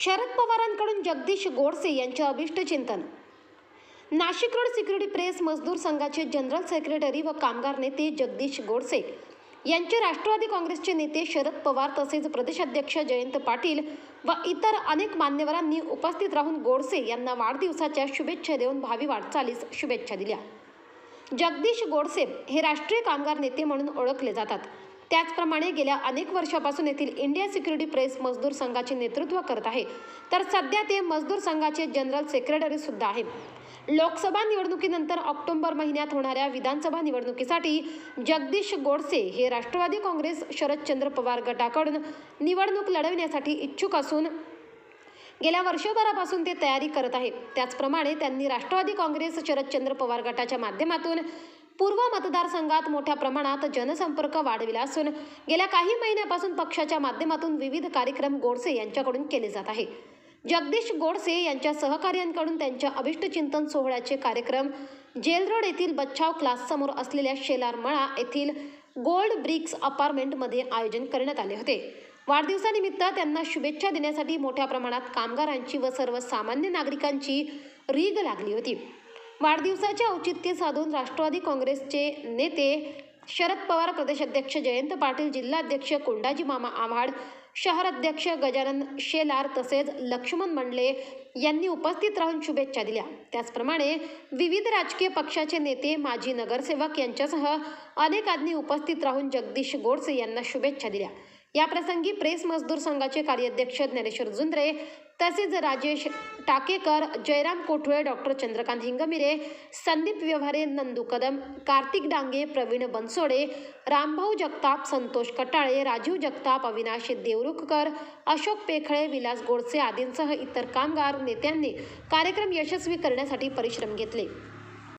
शरद पवारांकडून जगदीश गोडसे यांचे अभिष्ट चिंतन. नाशिक रोड सिक्युरिटी प्रेस मजदूर संघाचे जनरल सेक्रेटरी व कामगार नेते जगदीश गोडसे यांचे राष्ट्रवादी काँग्रेसचे नेते शरद पवार तसेच प्रदेशाध्यक्ष जयंत पाटील व इतर अनेक मान्यवरांनी उपस्थित राहून गोडसे यांना वाढदिवसाच्या शुभेच्छा देऊन भावी वाटचालीस शुभेच्छा दिल्या. जगदीश गोडसे हे राष्ट्रीय कामगार नेते म्हणून ओळखले जातात. त्याचप्रमाणे गेल्या अनेक वर्षापासून येथील इंडिया सिक्युरिटी प्रेस मजदूर संघाचे नेतृत्व करत आहे. तर सध्या ते मजदूर संघाचे जनरल सेक्रेटरी सुद्धा आहे लोकसभा निवडणुकीनंतर ऑक्टोबर महिन्यात होणाऱ्या विधानसभा निवडणुकीसाठी जगदीश गोडसे हे राष्ट्रवादी काँग्रेस शरदचंद्र पवार गटाकडून निवडणूक लढविण्यासाठी इच्छुक असून गेल्या वर्षभरापासून ते तयारी करत आहे त्याचप्रमाणे त्यांनी राष्ट्रवादी काँग्रेस शरदचंद्र पवार गटाच्या माध्यमातून पूर्व मतदारसंघात मोठ्या प्रमाणात जनसंपर्क वाढविला असून गेल्या काही महिन्यापासून पक्षाच्या माध्यमातून विविध कार्यक्रम गोडसे यांच्याकडून केले जात आहे. जगदीश गोडसे यांच्या सहकार्यांकडून त्यांच्या अभिष्ट चिंतन सोहळ्याचे कार्यक्रम जेल रोड येथील बच्छाव क्लाससमोर असलेल्या शेलार मळा येथील गोल्ड ब्रिक्स अपार्टमेंटमध्ये आयोजन करण्यात आले होते. वाढदिवसानिमित्त त्यांना शुभेच्छा देण्यासाठी मोठ्या प्रमाणात कामगारांची व सर्वसामान्य नागरिकांची रीग लागली होती. वाढदिवसाचे औचित्य साधून राष्ट्रवादी काँग्रेसचे नेते शरद पवार प्रदेशाध्यक्ष जयंत पाटील जिल्हाध्यक्ष कोंडाजी मामा आव्हाड शहर अध्यक्ष गजानन शेलार तसेच लक्ष्मण मंडले यांनी उपस्थित राहून शुभेच्छा दिल्या. त्याचप्रमाणे विविध राजकीय पक्षाचे नेते माजी नगरसेवक यांच्यासह अनेकांनी उपस्थित राहून जगदीश गोडसे यांना शुभेच्छा दिल्या. याप्रसंगी प्रेस मजदूर संघाचे कार्याध्यक्ष ज्ञानेश्वर जुंद्रे तसेच राजेश टाकेकर जयराम कोठुळे डॉक्टर चंद्रकांत हिंगमिरे संदीप व्यवहारे नंदू कदम कार्तिक डांगे प्रवीण बनसोडे रामभाऊ जगताप संतोष कटाळे राजीव जगताप अविनाश देवरुखकर अशोक पेखळे विलास गोडसे आदींसह इतर कामगार नेत्यांनी कार्यक्रम यशस्वी करण्यासाठी परिश्रम घेतले.